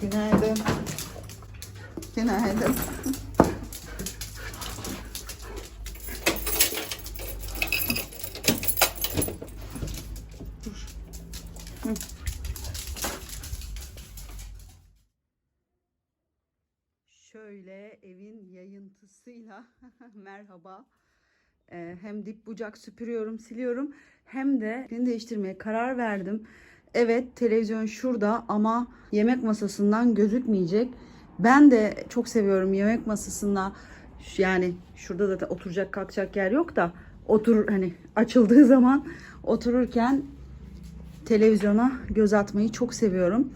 Günaydın. Günaydın. Şöyle evin yayıntısıyla merhaba. Ee, hem dip bucak süpürüyorum, siliyorum hem de yerini değiştirmeye karar verdim. Evet televizyon şurada ama yemek masasından gözükmeyecek. Ben de çok seviyorum yemek masasında yani şurada da oturacak kalkacak yer yok da otur hani açıldığı zaman otururken televizyona göz atmayı çok seviyorum.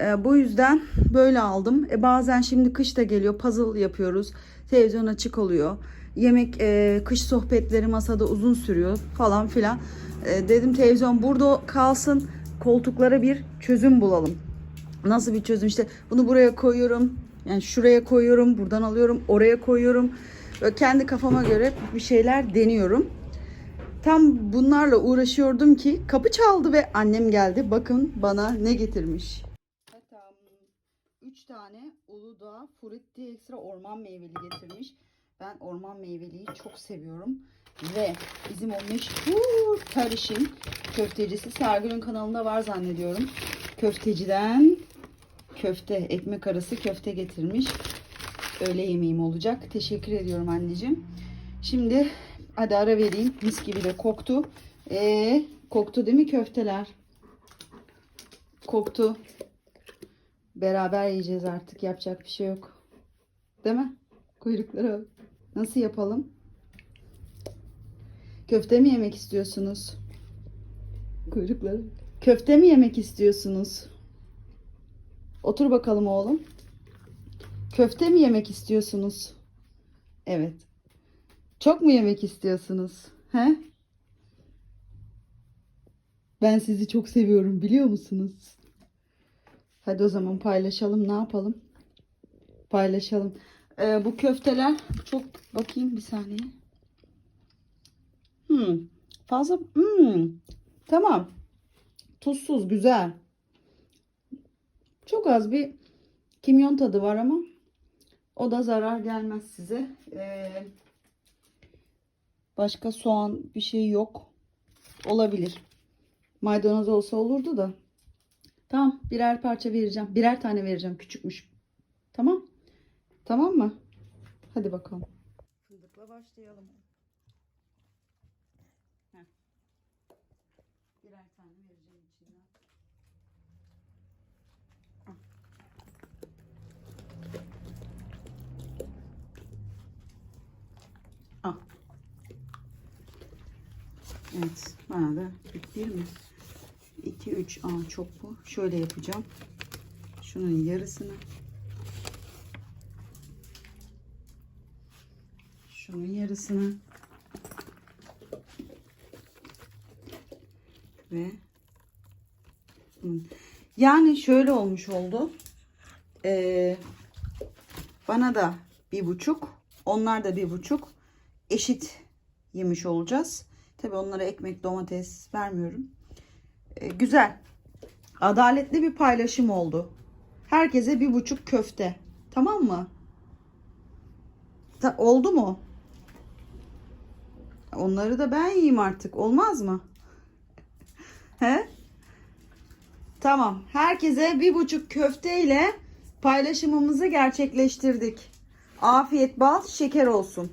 Ee, bu yüzden böyle aldım. E, bazen şimdi kış da geliyor puzzle yapıyoruz. Televizyon açık oluyor. Yemek e, kış sohbetleri masada uzun sürüyor falan filan. E, dedim televizyon burada kalsın. Koltuklara bir çözüm bulalım. Nasıl bir çözüm? İşte bunu buraya koyuyorum. Yani şuraya koyuyorum. Buradan alıyorum. Oraya koyuyorum. Böyle kendi kafama göre bir şeyler deniyorum. Tam bunlarla uğraşıyordum ki kapı çaldı ve annem geldi. Bakın bana ne getirmiş. Tam 3 tane Uludağ Frutti Extra orman meyveli getirmiş. Ben orman meyveliyi çok seviyorum. Ve bizim o meşhur karışım köftecisi Sergül'ün kanalında var zannediyorum. Köfteciden köfte, ekmek arası köfte getirmiş. Öğle yemeğim olacak. Teşekkür ediyorum anneciğim. Şimdi hadi ara vereyim. Mis gibi de koktu. Ee, koktu değil mi köfteler? Koktu. Beraber yiyeceğiz artık. Yapacak bir şey yok. Değil mi? Kuyrukları. Nasıl yapalım? Köfte mi yemek istiyorsunuz? Kuyrukları. Köfte mi yemek istiyorsunuz? Otur bakalım oğlum. Köfte mi yemek istiyorsunuz? Evet. Çok mu yemek istiyorsunuz? He? Ben sizi çok seviyorum biliyor musunuz? Hadi o zaman paylaşalım. Ne yapalım? Paylaşalım. Ee, bu köfteler çok bakayım bir saniye. Hmm. Fazla hmm. Tamam. Tuzsuz güzel. Çok az bir kimyon tadı var ama o da zarar gelmez size. Ee, başka soğan bir şey yok. Olabilir. Maydanoz olsa olurdu da. Tamam birer parça vereceğim. Birer tane vereceğim küçükmüş. Tamam. Tamam mı? Hadi bakalım. Fındıkla başlayalım. Birer tane vereceğim içinden. Al. Evet. Bana da bir mi? 2 3 Aa, çok bu. Şöyle yapacağım. Şunun yarısını şunun yarısını Hı. yani şöyle olmuş oldu. Ee, bana da bir buçuk, onlar da bir buçuk eşit yemiş olacağız. Tabi onlara ekmek, domates vermiyorum. Ee, güzel. Adaletli bir paylaşım oldu. Herkese bir buçuk köfte. Tamam mı? Ta- oldu mu? Onları da ben yiyeyim artık. Olmaz mı? He? Tamam. Herkese bir buçuk köfte ile paylaşımımızı gerçekleştirdik. Afiyet bal şeker olsun.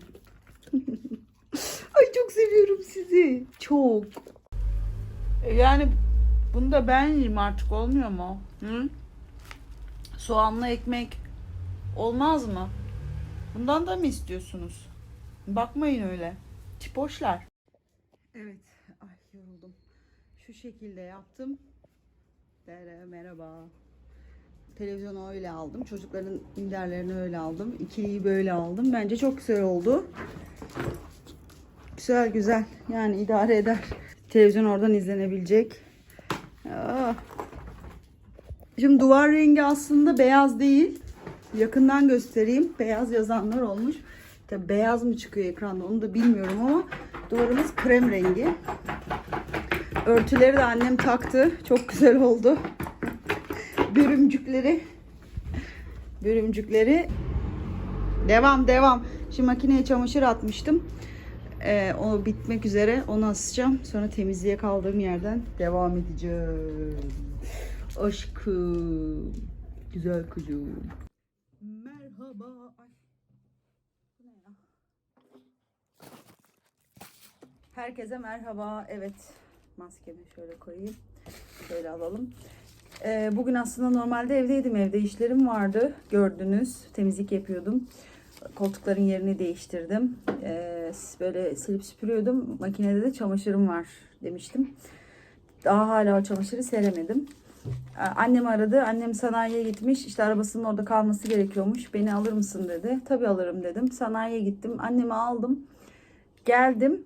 Ay çok seviyorum sizi. Çok. E, Yani bunu da ben yiyeyim artık olmuyor mu? Hı? Soğanlı ekmek olmaz mı? Bundan da mı istiyorsunuz? Bakmayın öyle. Tipoşlar. Evet. Ay yoruldum. Şu şekilde yaptım. Merhaba. Televizyonu öyle aldım. Çocukların minderlerini öyle aldım. İkiliyi böyle aldım. Bence çok güzel oldu. Güzel güzel. Yani idare eder. Televizyon oradan izlenebilecek. Aa. Şimdi duvar rengi aslında beyaz değil. Yakından göstereyim. Beyaz yazanlar olmuş. Tabi beyaz mı çıkıyor ekranda onu da bilmiyorum ama duvarımız krem rengi. Örtüleri de annem taktı. Çok güzel oldu. Bürümcükleri bölümcükleri. Devam devam. Şimdi makineye çamaşır atmıştım. Ee, o bitmek üzere. Onu asacağım. Sonra temizliğe kaldığım yerden devam edeceğim. Aşkım. Güzel kızım. Merhaba. Herkese merhaba. Evet. Maskemi şöyle koyayım. Şöyle alalım. Ee, bugün aslında normalde evdeydim. Evde işlerim vardı. Gördünüz. Temizlik yapıyordum. Koltukların yerini değiştirdim. Ee, böyle silip süpürüyordum. Makinede de çamaşırım var demiştim. Daha hala o çamaşırı seremedim. Ee, Annem aradı. Annem sanayiye gitmiş. İşte arabasının orada kalması gerekiyormuş. Beni alır mısın dedi. Tabii alırım dedim. Sanayiye gittim. Annemi aldım. Geldim.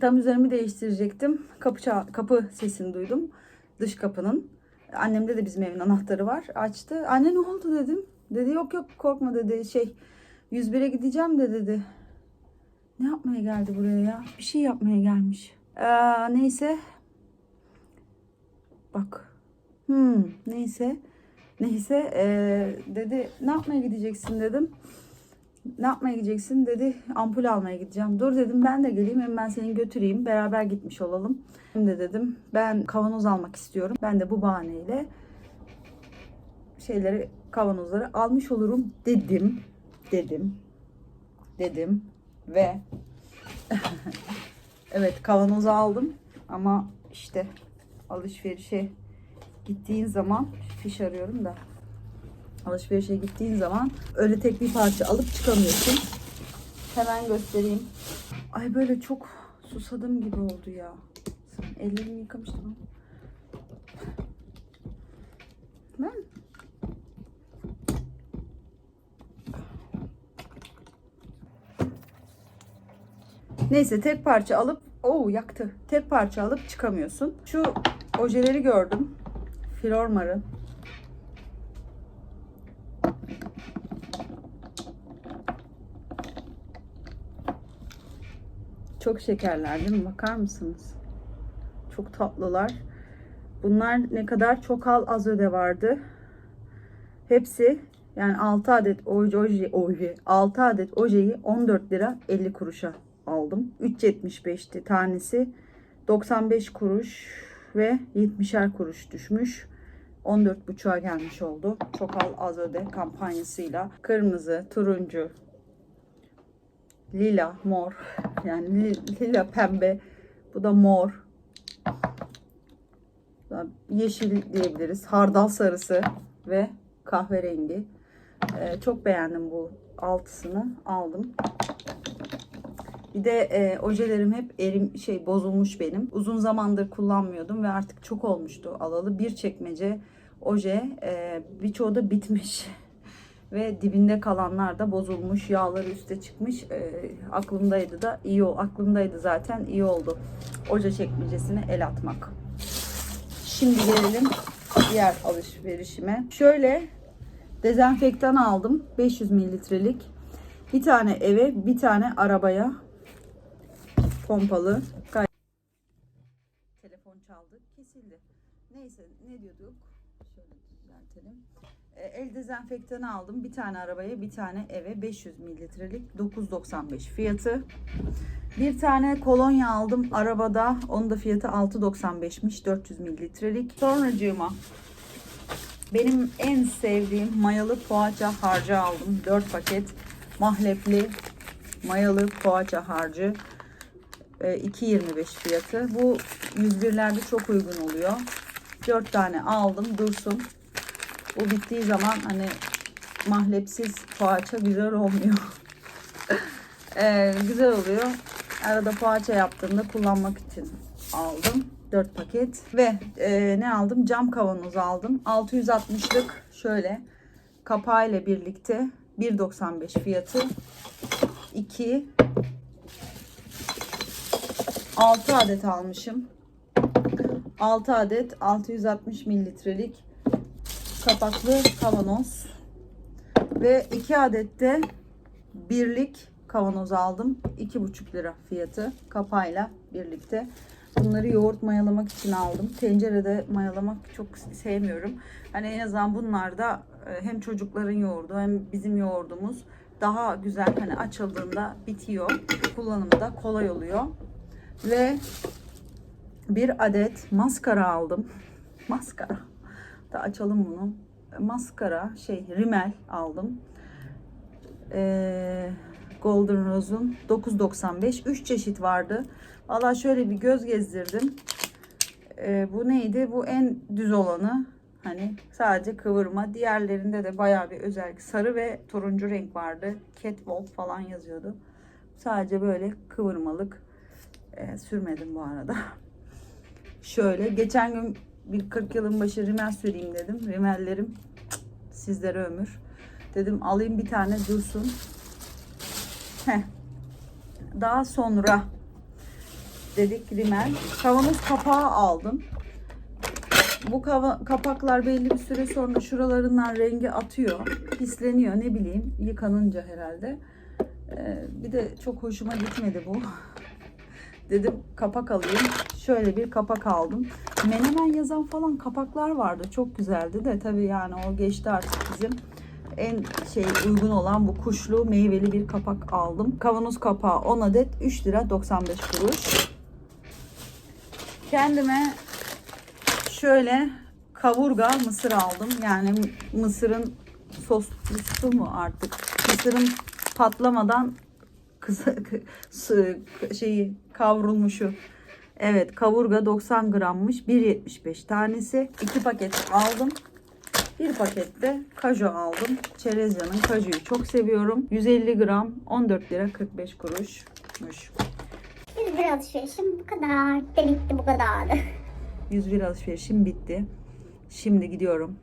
Tam üzerimi değiştirecektim. Kapı kapı sesini duydum. Dış kapının. Annemde de bizim evin anahtarı var. Açtı. Anne ne oldu dedim. Dedi yok yok korkma dedi. Şey 101'e gideceğim de dedi. Ne yapmaya geldi buraya ya? Bir şey yapmaya gelmiş. Ee, neyse. Bak. Hmm, neyse. Neyse ee, dedi ne yapmaya gideceksin dedim. Ne yapmaya gideceksin dedi. Ampul almaya gideceğim. Dur dedim ben de geleyim hem ben seni götüreyim. Beraber gitmiş olalım. Şimdi dedim ben kavanoz almak istiyorum. Ben de bu bahaneyle şeyleri kavanozları almış olurum dedim. Dedim. Dedim. Ve evet kavanozu aldım. Ama işte alışverişe gittiğin zaman fiş arıyorum da alışverişe gittiğin zaman öyle tek bir parça alıp çıkamıyorsun. Hemen göstereyim. Ay böyle çok susadım gibi oldu ya. Ellerimi yıkamıştım. Ben Neyse tek parça alıp Oo yaktı. Tek parça alıp çıkamıyorsun. Şu ojeleri gördüm. Flormar'ın. Çok şekerler değil mi? Bakar mısınız? Çok tatlılar. Bunlar ne kadar çok al az öde vardı. Hepsi yani 6 adet oje, oje, oje 6 adet ojeyi 14 lira 50 kuruşa aldım. 3.75'ti tanesi. 95 kuruş ve 70'er kuruş düşmüş. 14.5'a gelmiş oldu. Çok al az öde kampanyasıyla. Kırmızı, turuncu, lila, mor. Yani li- lila pembe. Bu da mor. Yeşil diyebiliriz. Hardal sarısı ve kahverengi. Ee, çok beğendim bu altısını. Aldım. Bir de e, ojelerim hep erim şey bozulmuş benim. Uzun zamandır kullanmıyordum ve artık çok olmuştu alalı. Bir çekmece oje e, birçoğu da bitmiş. ve dibinde kalanlar da bozulmuş. Yağları üste çıkmış. E, aklımdaydı da iyi aklımdaydı zaten iyi oldu. Oje çekmecesine el atmak. Şimdi gelelim diğer alışverişime. Şöyle dezenfektan aldım. 500 mililitrelik. Bir tane eve, bir tane arabaya pompalı. Telefon çaldı, kesildi. Neyse ne diyorduk? Şöyle düzeltelim. E, el dezenfektanı aldım. Bir tane arabaya, bir tane eve 500 mililitrelik 9.95 fiyatı. Bir tane kolonya aldım arabada. Onun da fiyatı 6.95'miş 400 mililitrelik. Sonracığıma benim en sevdiğim mayalı poğaça harcı aldım. 4 paket mahlepli mayalı poğaça harcı. Ee, 2.25 fiyatı. Bu 101'lerde çok uygun oluyor. 4 tane aldım dursun. Bu bittiği zaman hani mahlepsiz poğaça güzel olmuyor. Ee, güzel oluyor. Arada poğaça yaptığımda kullanmak için aldım. 4 paket ve e, ne aldım? Cam kavanoz aldım. 660'lık şöyle kapağıyla birlikte 1.95 fiyatı. 2 6 adet almışım. 6 adet 660 mililitrelik kapaklı kavanoz ve 2 adet de birlik kavanoz aldım. 2,5 lira fiyatı kapağıyla birlikte. Bunları yoğurt mayalamak için aldım. Tencerede mayalamak çok sevmiyorum. Hani en azından bunlarda e, hem çocukların yoğurdu hem bizim yoğurdumuz daha güzel hani açıldığında bitiyor. Kullanımı da kolay oluyor. Ve bir adet maskara aldım. Maskara. Da açalım bunu. Maskara şey rimel aldım. Ee, Golden Rose'un 9.95 3 çeşit vardı. Valla şöyle bir göz gezdirdim. Ee, bu neydi? Bu en düz olanı. Hani sadece kıvırma. Diğerlerinde de bayağı bir özellik. Sarı ve turuncu renk vardı. Catwalk falan yazıyordu. Sadece böyle kıvırmalık. Ee, sürmedim bu arada. Şöyle geçen gün bir 40 yılın başı rimel süreyim dedim. Rimellerim sizlere ömür. Dedim alayım bir tane dursun. Heh. Daha sonra dedik rimel. Kavanoz kapağı aldım. Bu kava- kapaklar belli bir süre sonra şuralarından rengi atıyor. Pisleniyor ne bileyim yıkanınca herhalde. Ee, bir de çok hoşuma gitmedi bu. Dedim kapak alayım. Şöyle bir kapak aldım. Menemen yazan falan kapaklar vardı. Çok güzeldi de tabii yani o geçti artık bizim. En şey uygun olan bu kuşlu meyveli bir kapak aldım. Kavanoz kapağı 10 adet 3 lira 95 kuruş. Kendime şöyle kavurga mısır aldım. Yani mısırın soslusu mu artık? Mısırın patlamadan kısa şeyi kavrulmuşu. Evet kavurga 90 grammış. 1.75 tanesi. 2 paket aldım. Bir pakette kaju aldım. Çerezyanın kajuyu çok seviyorum. 150 gram 14 lira 45 kuruşmuş. Biz bir alışverişim bu kadar. De bitti bu kadardı. 101 alışverişim bitti. Şimdi gidiyorum.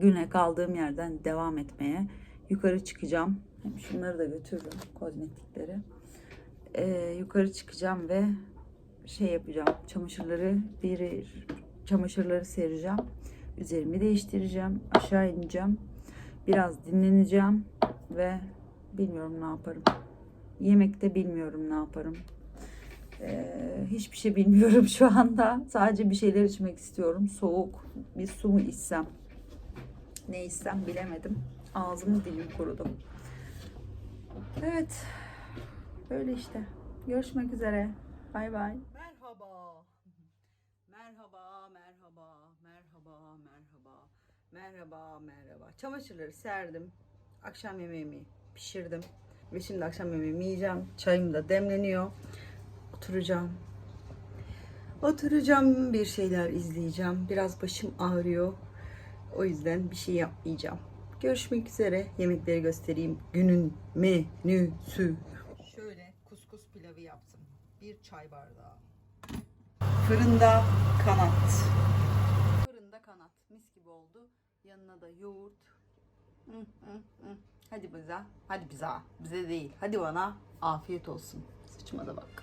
Güne kaldığım yerden devam etmeye. Yukarı çıkacağım. Hem şunları da götürürüm kozmetikleri. Ee, yukarı çıkacağım ve şey yapacağım. Çamaşırları bir çamaşırları sereceğim. Üzerimi değiştireceğim. Aşağı ineceğim. Biraz dinleneceğim ve bilmiyorum ne yaparım. Yemekte bilmiyorum ne yaparım. Ee, hiçbir şey bilmiyorum şu anda. Sadece bir şeyler içmek istiyorum. Soğuk bir su mu içsem? Ne içsem bilemedim. Ağzım dilim kurudu. Evet. Böyle işte. Görüşmek üzere. Bay bay. Merhaba. Merhaba, merhaba, merhaba, merhaba. Merhaba, merhaba. Çamaşırları serdim. Akşam yemeğimi pişirdim. Ve şimdi akşam yemeğimi yiyeceğim. Çayım da demleniyor. Oturacağım. Oturacağım, bir şeyler izleyeceğim. Biraz başım ağrıyor. O yüzden bir şey yapmayacağım. Görüşmek üzere. Yemekleri göstereyim. Günün menüsü. Şöyle kuskus pilavı yaptım. Bir çay bardağı. Fırında kanat. Fırında kanat. Mis gibi oldu. Yanına da yoğurt. Hı, hı, hı. Hadi bize. Hadi bize. Bize değil. Hadi bana. Afiyet olsun. Saçıma da bak.